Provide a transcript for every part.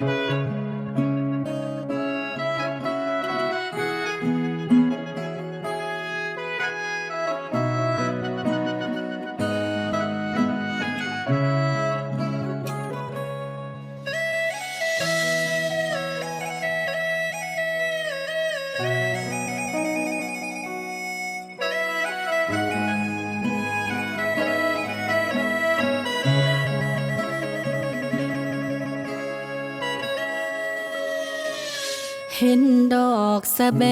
Música เห็นดอกสะแบ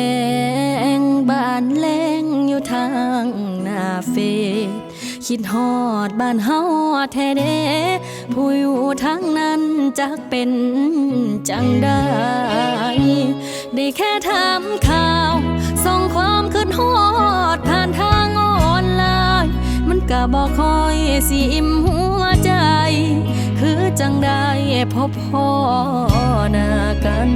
งบานแลงอยู่ทางหน้าเฟซคิดฮอดบ้านเฮาแท้เด้ผู้อยู่ทางนั้นจักเป็นจังได้ ได้แค่ถามข่าว ส่งความคืนฮอดผ่านทางออนไลน์ มันก็บอกคอยสิอิ่มหัวใจ คือจังได้พบพ่อหน้ากัน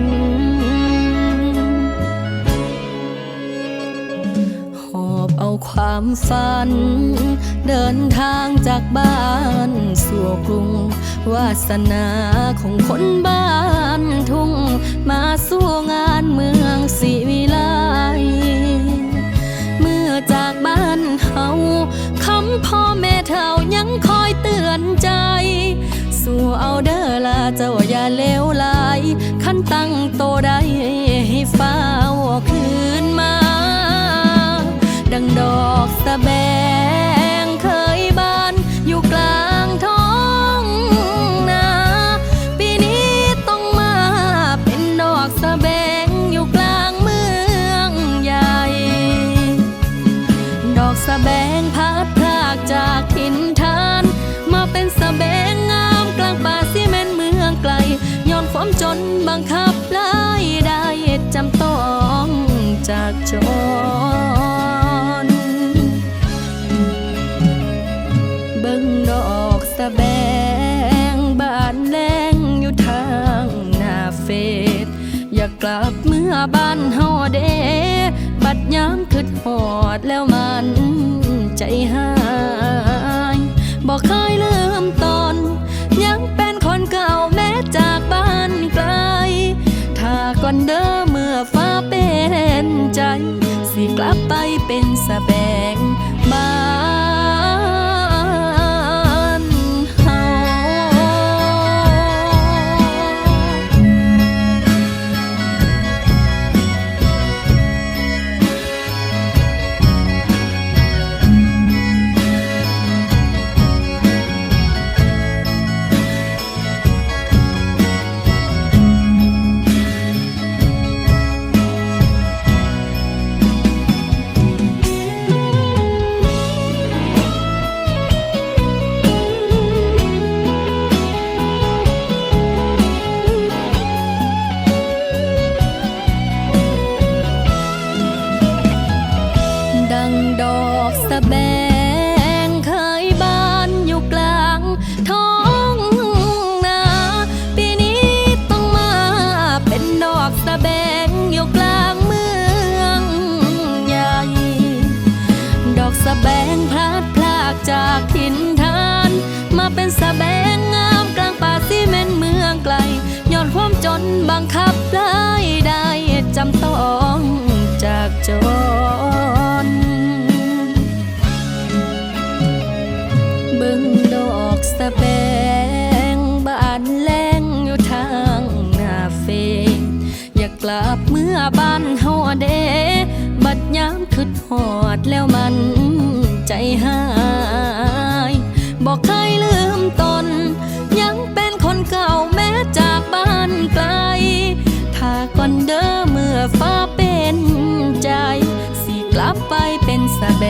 ความฝัน เดินทางจากบ้านสู่กรุง วาสนาของคนบ้านทุ่ง มาสู่งานเมืองสิวิไลเมื่อจากบ้านเฮาคำพ่อแม่เท่ายังคอยเตือนใจ สู่เอาเด้อละเจ้าอย่าเลวไหลขั้นตั้งโตได้ สะแบงพัดพรากจากถิ่นฐาน มาเป็นสะแบงงามกลางป่าซีเมนเมืองไกลย้อนความจนบังคับไล่ได้จำต้องจากจนเบิ่งดอกสะแบงบานแรงอยู่ทางหน้าเฟซอยากกลับเมื่อบ้านเฮาเด้ บัดยามคิดหอดแล้วมันใจหายบอกเคยลืมตอนยังเป็นคนเก่าแม้จากบ้านไกล ถ้าก่อนเด้อเมื่อฟ้าเป็นใจ สิกลับไปเป็นสเป จากถิ่นฐาน มาเป็นสะแบงงามกลางป่าซีเมนเมืองไกลย้อนความจนบังคับไล่ได้จำต้องจากจนเบิ่งดอกสะแบงบานแรงอยู่ทางหน้าเฟอยากกลับเมื่อบ้านเฮาเดบัดยามคิดหอดแล้วมันใจหาย บอกเคยลืมตน ยังเป็นคนเก่าแม้จากบ้านไกล ถ้าก่อนเดิอเมื่อฟ้าเป็นใจ สิกลับไปเป็นสะแบ